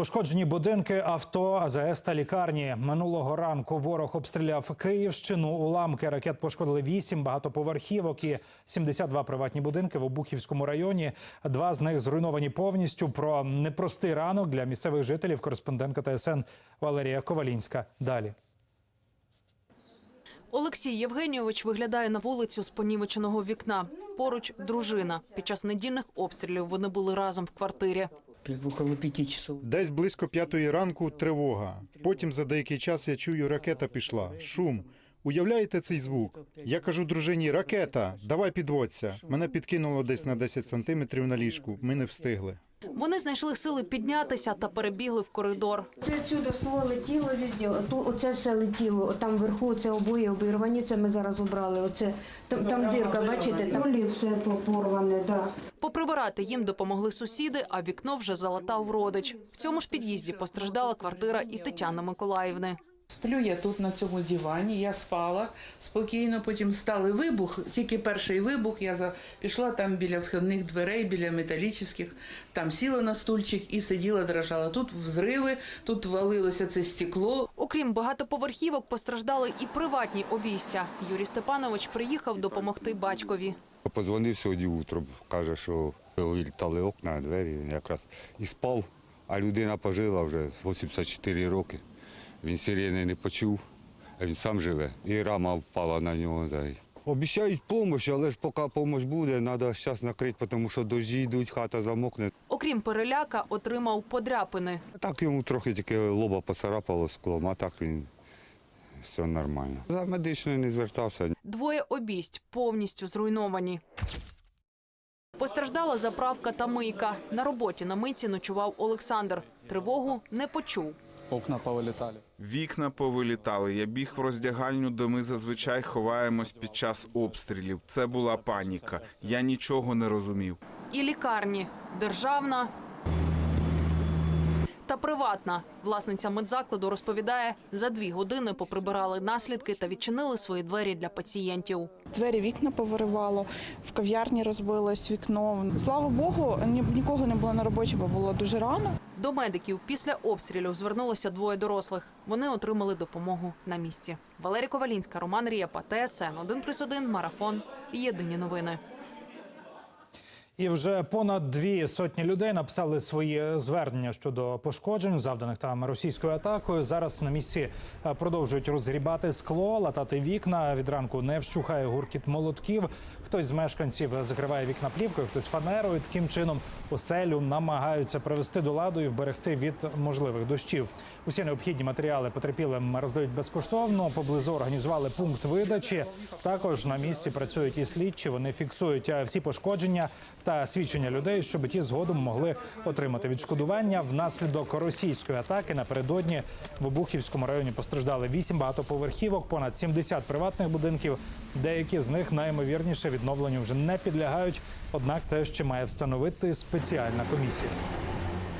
Пошкоджені будинки, авто, АЗС та лікарні. Минулого ранку ворог обстріляв Київщину. Уламки ракет пошкодили 8 багатоповерхівок і 72 приватні будинки в Обухівському районі. Два з них зруйновані повністю. Про непростий ранок для місцевих жителів. Кореспондентка ТСН Валерія Ковалінська. Далі. Олексій Євгенійович виглядає на вулицю з понівеченого вікна. Поруч дружина. Під час недільних обстрілів вони були разом в квартирі. Около пяти часов. Десь близько п'ятої ранку тривога. Потім за деякий час я чую, ракета пішла. Шум. Уявляєте цей звук? Я кажу дружині: ракета, давай підводься. Мене підкинуло десь на 10 сантиметрів на ліжку. Ми не встигли. Вони знайшли сили піднятися та перебігли в коридор. Це сюди скло летіло везде. Оце все летіло. Там вверху це обої обірвані. Це ми зараз обрали. Оце там, там дирка, бачите, там все порване. Да. Поприбирати їм допомогли сусіди, а вікно вже залатав родич. В цьому ж під'їзді постраждала квартира і Тетяни Миколаївни. Сплю я тут на цьому дивані, я спала спокійно, потім стали вибух, тільки перший вибух, я за... пішла там біля вхідних дверей, біля металічних, там сіла на стульчик і сиділа, дрожала. Тут взриви, тут валилося це стекло. Окрім багатоповерхівок, постраждали і приватні обійстя. Юрій Степанович приїхав допомогти батькові. Позвонив сьогодні утром, каже, що вилітали окна, двері, якраз і спав, а людина пожила вже 84 роки. Він сирени не почув, а він сам живе. І рама впала на нього. Обіцяють допомогу, але ж поки допомога буде, треба зараз накрити, тому що дощі йдуть, хата замокне. Окрім переляка, отримав подряпини. Так йому трохи тільки лоба поцарапало склом, а так він все нормально. За медичною не звертався. Двоє обість повністю зруйновані. Постраждала заправка та мийка. На роботі на мийці ночував Олександр. Тривогу не почув. Окна повилітали. Вікна повилітали. Я біг в роздягальню, де ми зазвичай ховаємось під час обстрілів. Це була паніка. Я нічого не розумів. І лікарні державна та приватна. Власниця медзакладу розповідає, за дві години поприбирали наслідки та відчинили свої двері для пацієнтів. Двері вікна повиривало, в кав'ярні розбилось вікно. Слава Богу, нікого не було на роботі, бо було дуже рано. До медиків після обстрілів звернулося двоє дорослих. Вони отримали допомогу на місці. Валерія Ковалінська, Роман Рієпа, ТСН 1+,1, Марафон. Єдині новини. І вже понад дві сотні людей написали свої звернення щодо пошкоджень, завданих там російською атакою. Зараз на місці е, продовжують розгрібати скло, латати вікна. Від ранку не вщухає гуркіт молотків. Хтось з мешканців закриває вікна плівкою, хтось фанерою. Таким чином оселю намагаються привести до ладу і вберегти від можливих дощів. Усі необхідні матеріали потерпілим роздають безкоштовно. Поблизу організували пункт видачі. Також на місці працюють і слідчі. Вони фіксують е, всі пошкодження та свідчення людей, щоб ті згодом могли отримати відшкодування. Внаслідок російської атаки напередодні в Обухівському районі постраждали 8 багатоповерхівок, понад 70 приватних будинків. Деякі з них найімовірніше відновленню вже не підлягають. Однак це ще має встановити спеціальна комісія.